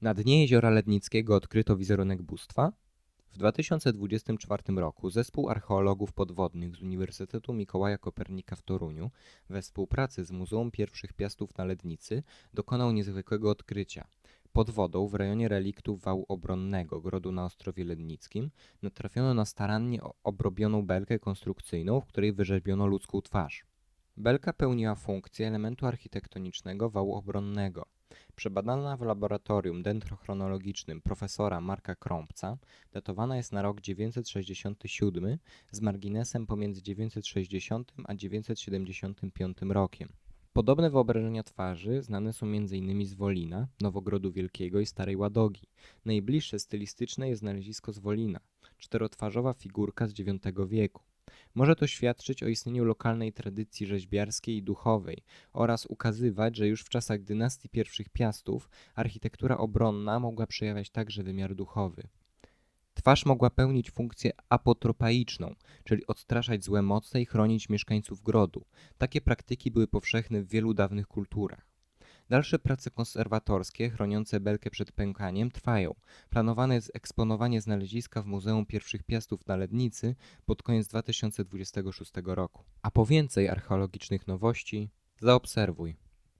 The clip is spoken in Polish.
Na dnie jeziora Lednickiego odkryto wizerunek bóstwa. W 2024 roku zespół archeologów podwodnych z Uniwersytetu Mikołaja Kopernika w Toruniu we współpracy z Muzeum Pierwszych Piastów na Lednicy dokonał niezwykłego odkrycia. Pod wodą w rejonie reliktów wału obronnego grodu na Ostrowie Lednickim natrafiono na starannie obrobioną belkę konstrukcyjną, w której wyrzeźbiono ludzką twarz. Belka pełniła funkcję elementu architektonicznego wału obronnego. Przebadana w laboratorium dendrochronologicznym profesora Marka Krąbca, datowana jest na rok 967 z marginesem pomiędzy 960 a 975 rokiem. Podobne wyobrażenia twarzy znane są m.in. z Wolina, Nowogrodu Wielkiego i Starej Ładogi. Najbliższe stylistyczne jest znalezisko z Wolina, czterotwarzowa figurka z IX wieku. Może to świadczyć o istnieniu lokalnej tradycji rzeźbiarskiej i duchowej oraz ukazywać, że już w czasach dynastii pierwszych Piastów architektura obronna mogła przejawiać także wymiar duchowy. Twarz mogła pełnić funkcję apotropaiczną, czyli odstraszać złe moce i chronić mieszkańców grodu. Takie praktyki były powszechne w wielu dawnych kulturach. Dalsze prace konserwatorskie chroniące belkę przed pękaniem trwają. Planowane jest eksponowanie znaleziska w Muzeum Pierwszych Piastów na Lednicy pod koniec 2026 roku. A po więcej archeologicznych nowości zaobserwuj.